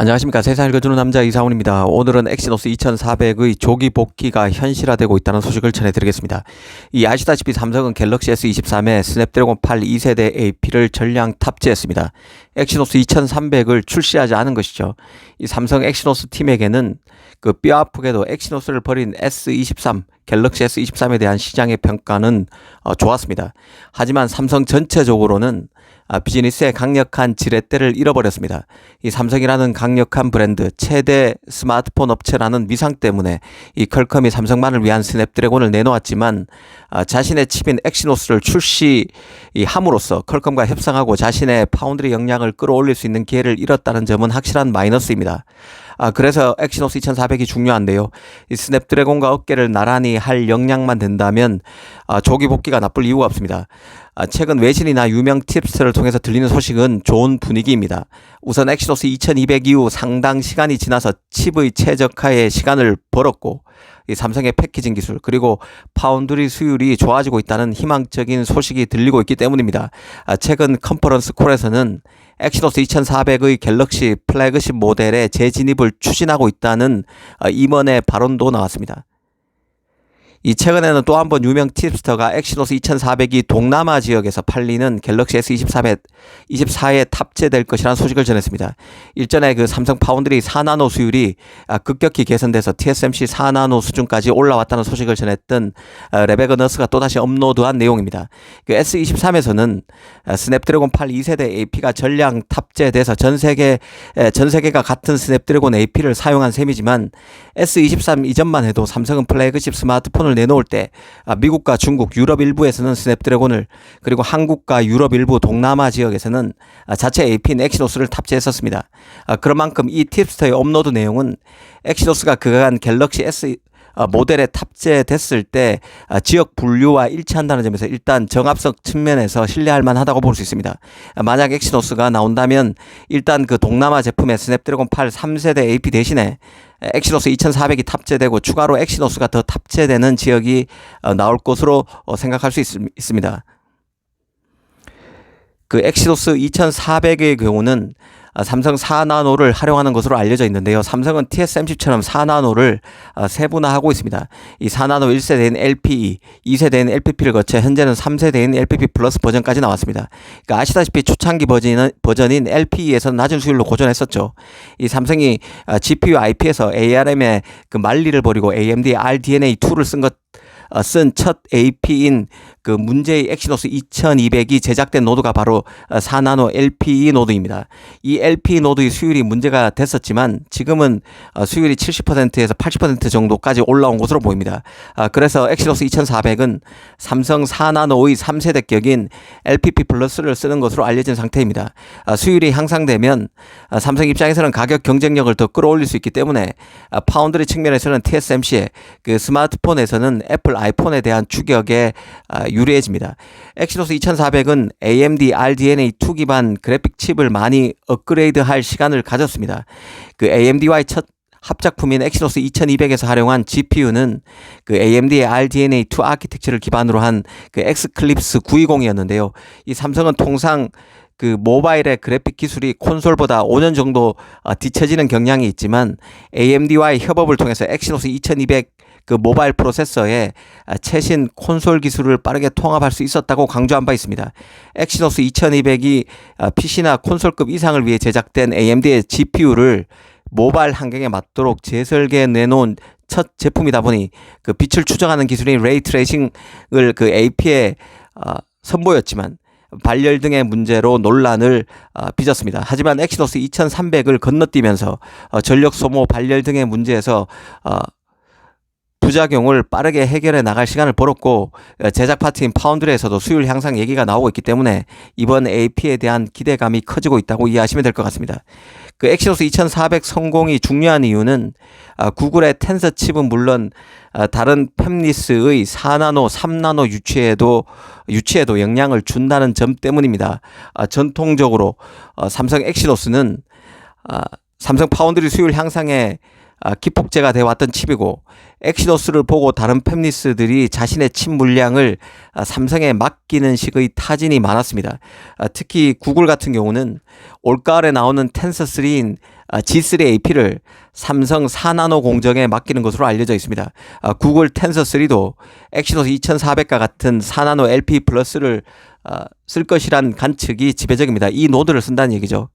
안녕하십니까 세상을 읽어주는 남자 이사훈입니다. 오늘은 엑시노스 2400의 조기 복귀가 현실화되고 있다는 소식을 전해드리겠습니다. 이 아시다시피 삼성은 갤럭시 S23에 스냅드래곤 8 2세대 AP를 전량 탑재했습니다. 엑시노스 2300을 출시하지 않은 것이죠. 이 삼성 엑시노스 팀에게는 그 뼈 아프게도 엑시노스를 버린 S23 갤럭시 S23에 대한 시장의 평가는 어, 좋았습니다. 하지만 삼성 전체적으로는 아, 비즈니스의 강력한 지렛대를 잃어버렸습니다. 이 삼성이라는 강력한 브랜드, 최대 스마트폰 업체라는 위상 때문에 이 컬컴이 삼성만을 위한 스냅드래곤을 내놓았지만 아, 자신의 칩인 엑시노스를 출시함으로써 컬컴과 협상하고 자신의 파운드리 역량을 끌어올릴 수 있는 기회를 잃었다는 점은 확실한 마이너스입니다. 아, 그래서 엑시노스 2400이 중요한데요. 이 스냅드래곤과 어깨를 나란히 할 역량만 된다면 아, 조기 복귀가 나쁠 이유가 없습니다. 아, 최근 외신이나 유명 팁스를 통해서 들리는 소식은 좋은 분위기입니다. 우선 엑시노스 2200 이후 상당 시간이 지나서 칩의 최적화에 시간을 벌었고 이 삼성의 패키징 기술 그리고 파운드리 수율이 좋아지고 있다는 희망적인 소식이 들리고 있기 때문입니다. 아, 최근 컨퍼런스 콜에서는 엑시노스 2400의 갤럭시 플래그십 모델의 재진입을 추진하고 있다는 아, 임원의 발언도 나왔습니다. 이 최근에는 또 한 번 유명 팁스터가 엑시노스 2400이 동남아 지역에서 팔리는 갤럭시 S24에 24에 탑재될 것이라는 소식을 전했습니다. 일전에 그 삼성 파운드리 4나노 수율이 아, 급격히 개선돼서 TSMC 4나노 수준까지 올라왔다는 소식을 전했던 아, 레베거 너스가 또다시 업로드한 내용입니다. 그 S23에서는 아, 스냅드래곤 8 2세대 AP가 전량 탑재돼서 전 세계 전 세계가 같은 스냅드래곤 AP를 사용한 셈이지만 S23 이전만 해도 삼성은 플래그십 스마트폰을 스냅드래곤을 내놓을 때 아, 미국과 중국, 유럽 일부에서는 스냅드래곤을 그리고 한국과 유럽 일부 동남아 지역에서는 아, 자체 AP인 엑시노스를 탑재했었습니다. 아, 그런 만큼 이 팁스터의 업로드 내용은 엑시노스가 그간 갤럭시 S 모델에 탑재됐을 때 지역 분류와 일치한다는 점에서 일단 정합성 측면에서 신뢰할 만하다고 볼 수 있습니다. 만약 엑시노스가 나온다면 일단 그 동남아 제품의 스냅드래곤 8 3세대 AP 대신에 엑시노스 2400이 탑재되고 추가로 엑시노스가 더 탑재되는 지역이 어, 나올 것으로 어, 생각할 수 있, 습니다그 엑시노스 2400의 경우는 아, 삼성 4나노를 활용하는 것으로 알려져 있는데요. 삼성은 TSMC처럼 4나노를 아, 세분화하고 있습니다. 이 4나노 1세대인 LPE, 2세대인 LPP를 거쳐 현재는 3세대인 LPP 플러스 버전까지 나왔습니다. 그러니까 아시다시피 초창기 버전인, 버전인 LPE에서는 낮은 수율로 고전했었죠. 이 삼성이 GPU IP에서 ARM의 그 만리를 버리고 AMD RDNA2를 쓴것 어, 쓴첫 AP인 그 문제의 엑시노스 2200이 제작된 노드가 바로 4나노 어, LPE 노드입니다. 이 LPE 노드의 수율이 문제가 됐었지만 지금은 어, 수율이 70%에서 80% 정도까지 올라온 것으로 보입니다. 아, 그래서 엑시노스 2400은 삼성 4나노의 3세대 격인 LPP 플러스를 쓰는 것으로 알려진 상태입니다. 아, 수율이 향상되면 삼성 입장에서는 가격 경쟁력을 더 끌어올릴 수 있기 때문에 파운드리 측면에서는 TSMC의 그 스마트폰에서는 애플 아이폰에 대한 추격에 아, 유리해집니다. 엑시노스 2400은 AMD RDNA2 기반 그래픽 칩을 많이 업그레이드 할 시간을 가졌습니다. 그 AMD와의 첫 합작품인 엑시노스 2200에서 활용한 GPU는 그 AMD의 RDNA2 아키텍처를 기반으로 한 그 엑스클립스 920이었는데요. 이 삼성은 통상 그 모바일의 그래픽 기술이 콘솔보다 5년 정도 어, 뒤처지는 경향이 있지만 AMD와의 협업을 통해서 엑시노스 2200 그 모바일 프로세서에 아, 최신 콘솔 기술을 빠르게 통합할 수 있었다고 강조한 바 있습니다. 엑시노스 2200이 PC나 콘솔급 이상을 위해 제작된 AMD의 GPU를 모바일 환경에 맞도록 재설계 내놓은 첫 제품이다 보니 그 빛을 추정하는 기술인 레이 트레이싱을 그 AP에 어, 선보였지만 발열 등의 문제로 논란을 어, 빚었습니다. 하지만 엑시노스 2300을 건너뛰면서 어, 전력 소모, 발열 등의 문제에서 어, 부작용을 빠르게 해결해 나갈 시간을 벌었고 어, 제작 파트인 파운드리에서도 수율 향상 얘기가 나오고 있기 때문에 이번 AP에 대한 기대감이 커지고 있다고 이해하시면 될 것 같습니다. 그 엑시노스 2400 성공이 중요한 이유는 아, 구글의 텐서 칩은 물론 아, 다른 팹리스의 4나노, 3나노 유치에도 유치에도 영향을 준다는 점 때문입니다. 아, 전통적으로 어, 삼성 엑시노스는 삼성 파운드리 수율 향상에 아, 기폭제가 되어 왔던 칩이고 엑시노스를 보고 다른 팹리스들이 자신의 칩 물량을 아, 삼성에 맡기는 식의 타진이 많았습니다. 아, 특히 구글 같은 경우는 올가을에 나오는 텐서3인 G3 AP를 삼성 4나노 공정에 맡기는 것으로 알려져 있습니다. 아, 구글 텐서 3도 엑시노스 2400과 같은 4나노 LP 플러스를 아, 쓸 것이란 관측이 지배적입니다. 이 노드를 쓴다는 얘기죠.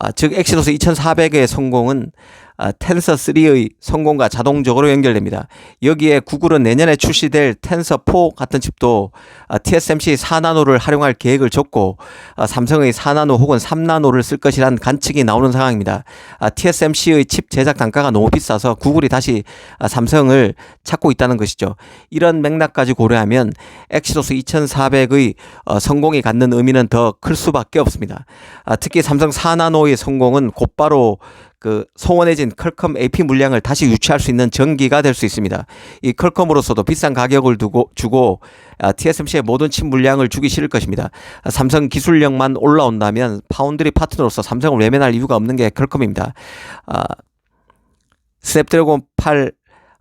아, 즉 엑시노스 2400의 성공은 아, 텐서 3의 성공과 자동적으로 연결됩니다. 여기에 구글은 내년에 출시될 텐서 4 같은 칩도 아, TSMC 4나노를 활용할 계획을 줬고 아, 삼성의 4나노 혹은 3나노를 쓸 것이란 관측이 나오는 상황입니다. 아, TSMC의 칩 제작 단가가 너무 비싸서 구글이 다시 아, 삼성을 찾고 있다는 것이죠. 이런 맥락까지 고려하면 엑시노스 2400의 어, 성공이 갖는 의미는 더 클 수밖에 없습니다. 아, 특히 삼성 4나노의 성공은 곧바로 그 소원해진 컬컴 AP 물량을 다시 유치할 수 있는 전기가 될 수 있습니다. 이 컬컴으로서도 비싼 가격을 두고 주고 아, TSMC의 모든 칩 물량을 주기 싫을 것입니다. 아, 삼성 기술력만 올라온다면 파운드리 파트너로서 삼성을 외면할 이유가 없는 게 컬컴입니다. 아, 스냅드래곤 8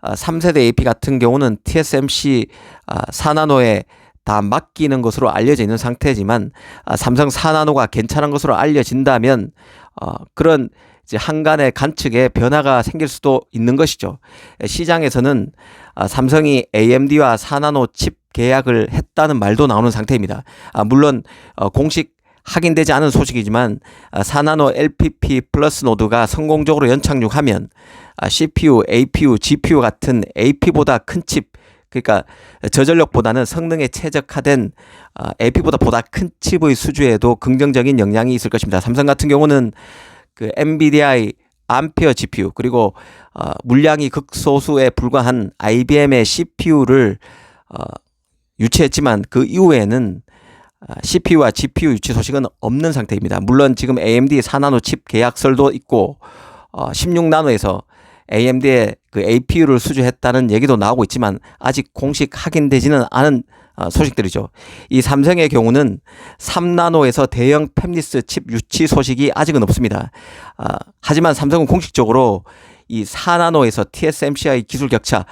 아, 3세대 AP 같은 경우는 TSMC 아, 4나노에 다 맡기는 것으로 알려져 있는 상태지만 아, 삼성 4나노가 괜찮은 것으로 알려진다면 어, 그런 이제 한간의 관측에 변화가 생길 수도 있는 것이죠. 시장에서는 아, 삼성이 AMD와 4나노 칩 계약을 했다는 말도 나오는 상태입니다. 아, 물론 어, 공식 확인되지 않은 소식이지만 아, 4나노 LPP 플러스 노드가 성공적으로 연착륙하면 아, CPU, APU, GPU 같은 AP보다 큰 칩, 그러니까 저전력보다는 성능에 최적화된 아, AP보다 보다 큰 칩의 수주에도 긍정적인 영향이 있을 것입니다. 삼성 같은 경우는 그 NVIDI 암페어 GPU 그리고 어, 물량이 극소수에 불과한 IBM의 CPU를 어, 유치했지만 그 이후에는 아, CPU와 GPU 유치 소식은 없는 상태입니다. 물론 지금 AMD 4나노 칩 계약설도 있고 어, 16나노에서 AMD의 그 APU를 수주했다는 얘기도 나오고 있지만 아직 공식 확인되지는 않은 어, 소식들이죠. 이 삼성의 경우는 3나노에서 대형 팹리스 칩 유치 소식이 아직은 없습니다. 아, 하지만 삼성은 공식적으로 이 4나노에서 TSMC의 기술 격차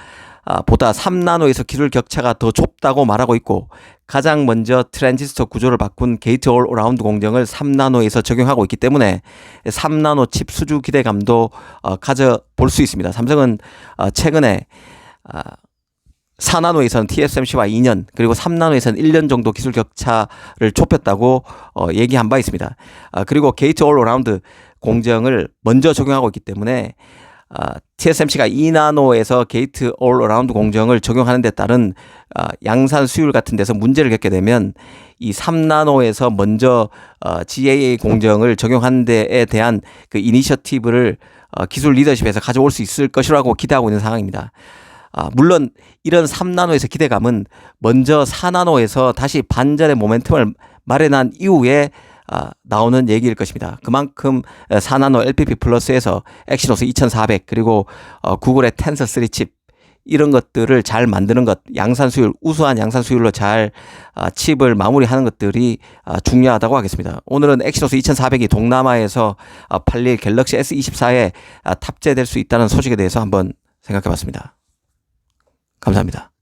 아, 보다 3나노에서 기술 격차가 더 좁다고 말하고 있고 가장 먼저 트랜지스터 구조를 바꾼 게이트 올 라운드 공정을 3나노에서 적용하고 있기 때문에 3나노 칩 수주 기대감도 어, 가져볼 수 있습니다. 삼성은 어, 최근에 아, 4나노에서는 TSMC와 2년 그리고 3나노에서는 1년 정도 기술 격차를 좁혔다고 어, 얘기한 바 있습니다. 아, 그리고 게이트 올 라운드 공정을 먼저 적용하고 있기 때문에 아, TSMC가 2나노에서 게이트 올 어라운드 공정을 적용하는 데 따른 아, 양산 수율 같은 데서 문제를 겪게 되면 이 3나노에서 먼저 어, GAA 공정을 적용하는 데에 대한 그 이니셔티브를 어, 기술 리더십에서 가져올 수 있을 것이라고 기대하고 있는 상황입니다. 아, 물론 이런 3나노에서 기대감은 먼저 4나노에서 다시 반전의 모멘텀을 마련한 이후에 아, 나오는 얘기일 것입니다. 그만큼 4나노 LPP 플러스에서 엑시노스 2400 그리고 어, 구글의 텐서 3칩 이런 것들을 잘 만드는 것, 양산 수율, 우수한 양산 수율로 잘 아, 칩을 마무리하는 것들이 아, 중요하다고 하겠습니다. 오늘은 엑시노스 2400이 동남아에서 아, 팔릴 갤럭시 S24에 아, 탑재될 수 있다는 소식에 대해서 한번 생각해 봤습니다. 감사합니다.